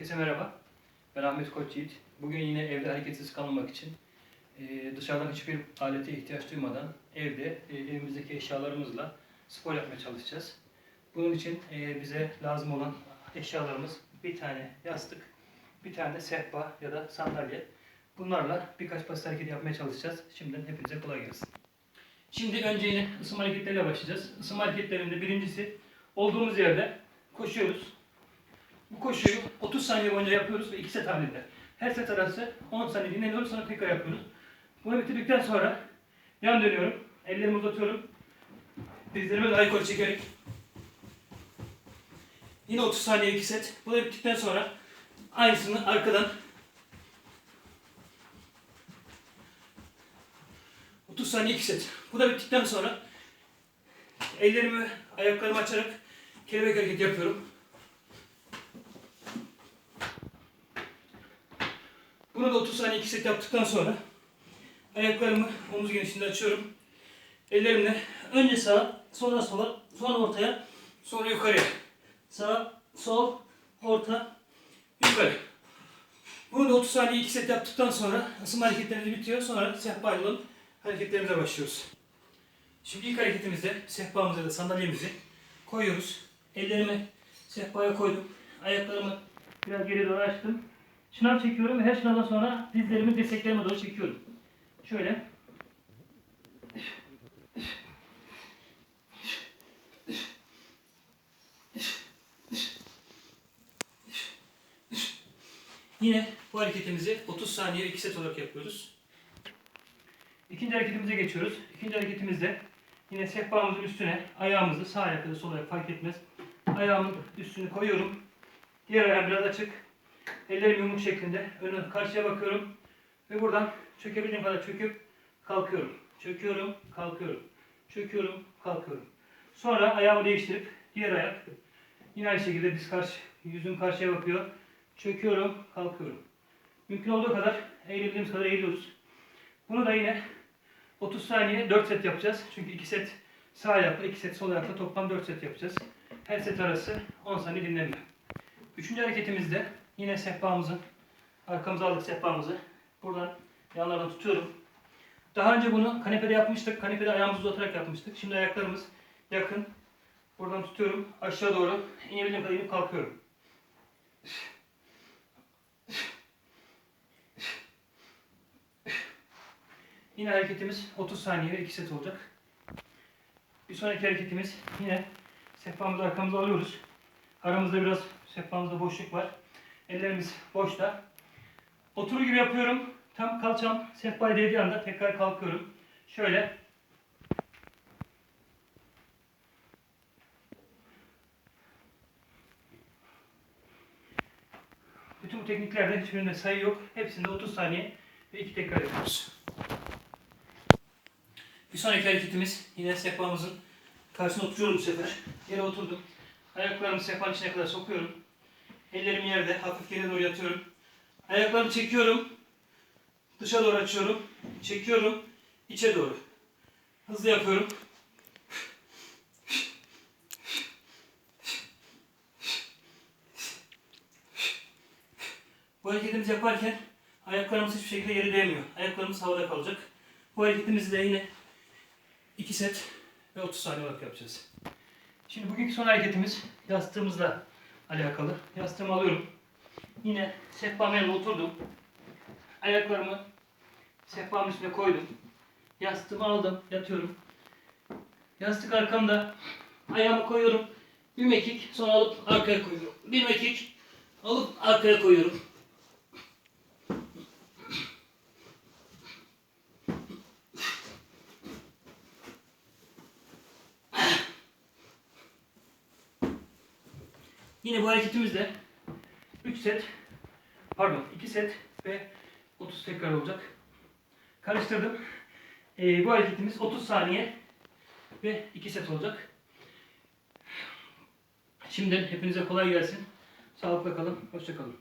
Herkese merhaba. Ben Ahmet Koçyiğit. Bugün yine evde hareketsiz kalmamak için e, dışarıdan hiçbir alete ihtiyaç duymadan evde e, evimizdeki eşyalarımızla spor yapmaya çalışacağız. Bunun için e, bize lazım olan eşyalarımız bir tane yastık, bir tane de sehpa ya da sandalye. Bunlarla birkaç basit hareket yapmaya çalışacağız. Şimdiden hepinize kolay gelsin. Şimdi önce yine ısınma hareketleriyle başlayacağız. Isınma hareketlerinde birincisi olduğumuz yerde koşuyoruz. Bu koşuyu 30 saniye boyunca yapıyoruz ve 2 set halinde. Her set arası 10 saniye dinleniyoruz sonra tekrar yapıyoruz. Bunu bitirdikten sonra yan dönüyorum. Ellerimi uzatıyorum. Dizlerimi daha yukarı çekerek. Yine 30 saniye 2 set. Bu da bittikten sonra aynısını arkadan 30 saniye 2 set. Bu da bittikten sonra ellerimi ayaklarımı açarak kelebek hareketi yapıyorum. Bunu da 30 saniye 2 set yaptıktan sonra ayaklarımı omuz genişliğinde açıyorum. Ellerimle önce sağa, sonra sola, sonra ortaya, sonra yukarıya. Sağ, sol, orta, yukarı. Bunu da 30 saniye 2 set yaptıktan sonra ısınma hareketlerimiz bitiyor. Sonra sehpa yolun hareketlerimize başlıyoruz. Şimdi ilk hareketimizde sehpamızı ya da sandalyemizi koyuyoruz. Ellerimi sehpaya koydum. Ayaklarımı biraz geri doğru açtım. Şınav çekiyorum ve her şınavdan sonra dizlerimi dirseklerime doğru çekiyorum. Şöyle. Yine bu hareketimizi 30 saniye 2 set olarak yapıyoruz. İkinci hareketimize geçiyoruz. İkinci hareketimizde yine sehpamızın üstüne ayağımızı sağ ayak ya da sol ayak fark etmez. Ayağımın üstünü koyuyorum. Diğer ayağım biraz açık. Ellerim yumruk şeklinde. Önü karşıya bakıyorum. Ve buradan çökebildiğim kadar çöküp kalkıyorum. Çöküyorum, kalkıyorum. Çöküyorum, kalkıyorum. Sonra ayağımı değiştirip diğer ayak yine aynı şekilde diz karşı, yüzüm karşıya bakıyor. Çöküyorum, kalkıyorum. Mümkün olduğu kadar eğilebildiğimiz kadar eğiliyoruz. Bunu da yine 30 saniye 4 set yapacağız. Çünkü 2 set sağ ayakla 2 set sol ayakla toplam 4 set yapacağız. Her set arası 10 saniye dinlenme. Üçüncü hareketimizde yine sehpamızın arkamıza aldık sehpamızı. Buradan yanlardan tutuyorum. Daha önce bunu kanepede yapmıştık. Kanepede ayağımızı uzatarak yapmıştık. Şimdi ayaklarımız yakın. Buradan tutuyorum. Aşağı doğru inebildiğim kadar inip kalkıyorum. Yine hareketimiz 30 saniye ve 2 set olacak. Bir sonraki hareketimiz yine sehpamızı arkamıza alıyoruz. Aramızda biraz sehpamızda boşluk var. Ellerimiz boşta. Oturur gibi yapıyorum. Tam kalçam sehpaya değdiği anda tekrar kalkıyorum. Şöyle. Bütün bu tekniklerde hiçbirinde sayı yok. Hepsinde 30 saniye ve 2 tekrar yapıyoruz. Bir sonraki hareketimiz yine sehpamızın karşısına oturuyorum bu sefer. Yere oturdum. Ayaklarımı sehpanın içine kadar sokuyorum. Ellerim yerde. Hafif geri doğru yatıyorum. Ayaklarımı çekiyorum. Dışa doğru açıyorum. Çekiyorum. içe doğru. Hızlı yapıyorum. Bu hareketimizi yaparken ayaklarımız hiçbir şekilde yere değmiyor. Ayaklarımız havada kalacak. Bu hareketimizi de yine 2 set ve 30 saniye olarak yapacağız. Şimdi bugünkü son hareketimiz yastığımızla alakalı. Yastığımı alıyorum. Yine sehpamın yanına oturdum. Ayaklarımı sehpamın üstüne koydum. Yastığımı aldım, yatıyorum. Yastık arkamda. Ayağımı koyuyorum. Bir mekik, sonra alıp arkaya koyuyorum. Bir mekik, alıp arkaya koyuyorum. Yine bu hareketimizde 3 set, pardon 2 set ve 30 tekrar olacak. Karıştırdım. Ee, bu hareketimiz 30 saniye ve 2 set olacak. Şimdiden hepinize kolay gelsin. Sağlıkla kalın. Hoşça kalın.